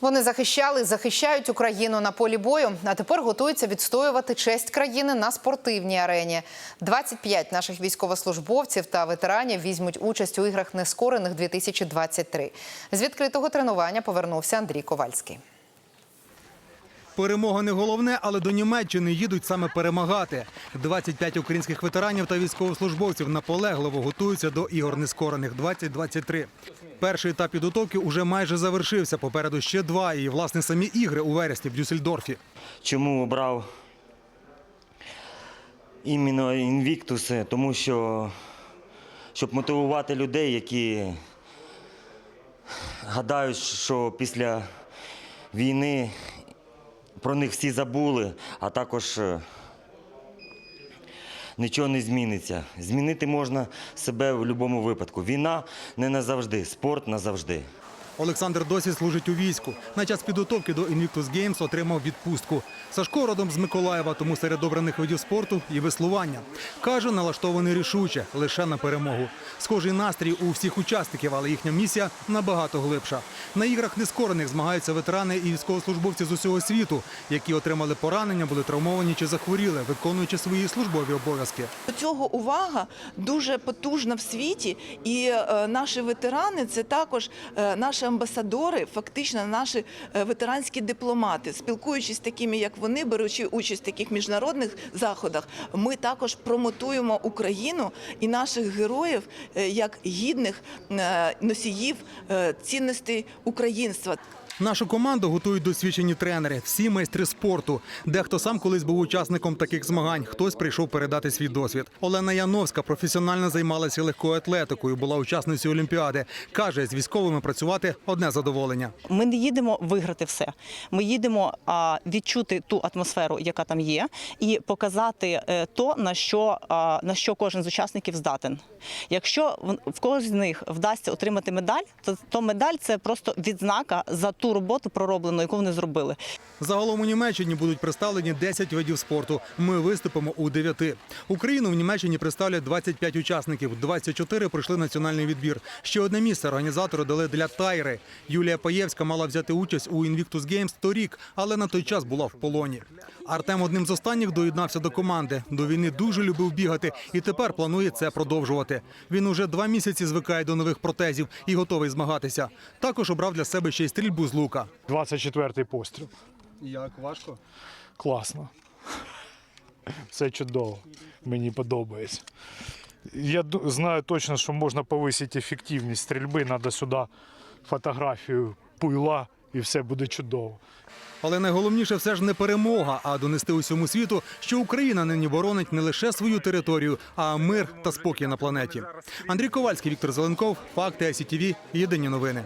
Вони захищали, захищають Україну на полі бою, а тепер готуються відстоювати честь країни на спортивній арені. 25 наших військовослужбовців та ветеранів візьмуть участь у іграх нескорених 2023. З відкритого тренування повернувся Андрій Ковальський. Перемога не головне, але до Німеччини їдуть саме перемагати. 25 українських ветеранів та військовослужбовців наполегливо готуються до ігор нескорених 2023. Перший етап підготовки уже майже завершився. Попереду ще два. І власне самі ігри у вересні в Дюссельдорфі. Чому обрав іменно інвіктуси? Тому що щоб мотивувати людей, які гадають, що після війни про них всі забули, а також нічого не зміниться. Змінити можна себе в будь-якому випадку. Війна не назавжди, спорт назавжди. Олександр досі служить у війську. На час підготовки до Invictus Games отримав відпустку. Сашко родом з Миколаєва, тому серед обраних видів спорту і веслування. Каже, налаштований рішуче, лише на перемогу. Схожий настрій у всіх учасників, але їхня місія набагато глибша. На іграх нескорених змагаються ветерани і військовослужбовці з усього світу, які отримали поранення, були травмовані чи захворіли, виконуючи свої службові обов'язки. До цього увага дуже потужна в світі, і е, наші ветерани це також е, наші амбасадори, фактично наші е, ветеранські дипломати. Спілкуючись з такими, як вони, беручи участь в таких міжнародних заходах, ми також промотуємо Україну і наших героїв е, як гідних е, носіїв цінностей українства. Нашу команду готують досвідчені тренери, всі майстри спорту. Дехто сам колись був учасником таких змагань, хтось прийшов передати свій досвід. Олена Яновська професіонально займалася легкою атлетикою, була учасницею Олімпіади. Каже, з військовими працювати одне задоволення. Ми не їдемо виграти все. Ми їдемо відчути ту атмосферу, яка там є, і показати е, то, на що, на що кожен з учасників здатен. Якщо в- когось з них вдасться отримати медаль, то, то медаль це просто відзнака за ту роботу пророблену, яку вони зробили. Загалом у Німеччині будуть представлені 10 видів спорту. Ми виступимо у 9. Україну в Німеччині представлять 25 учасників. 24 пройшли національний відбір. Ще одне місце організатори дали для Тайри. Юлія Паєвська мала взяти участь у Invictus Games торік, але на той час була в полоні. Артем одним з останніх доєднався до команди. До війни дуже любив бігати і тепер планує це продовжувати. Він уже два місяці звикає до нових протезів і готовий змагатися. Також обрав для себе ще й стрільбу з лука. 24-й постріл. Як важко? Класно. Все чудово. Мені подобається. Я знаю точно, що можна повисити ефективність стрільби. Треба сюди фотографію пуйла і все буде чудово. Але найголовніше все ж не перемога, а донести усьому світу, що Україна нині боронить не лише свою територію, а мир та спокій на планеті. Андрій Ковальський, Віктор Зеленков, Факти ICTV, Єдині новини.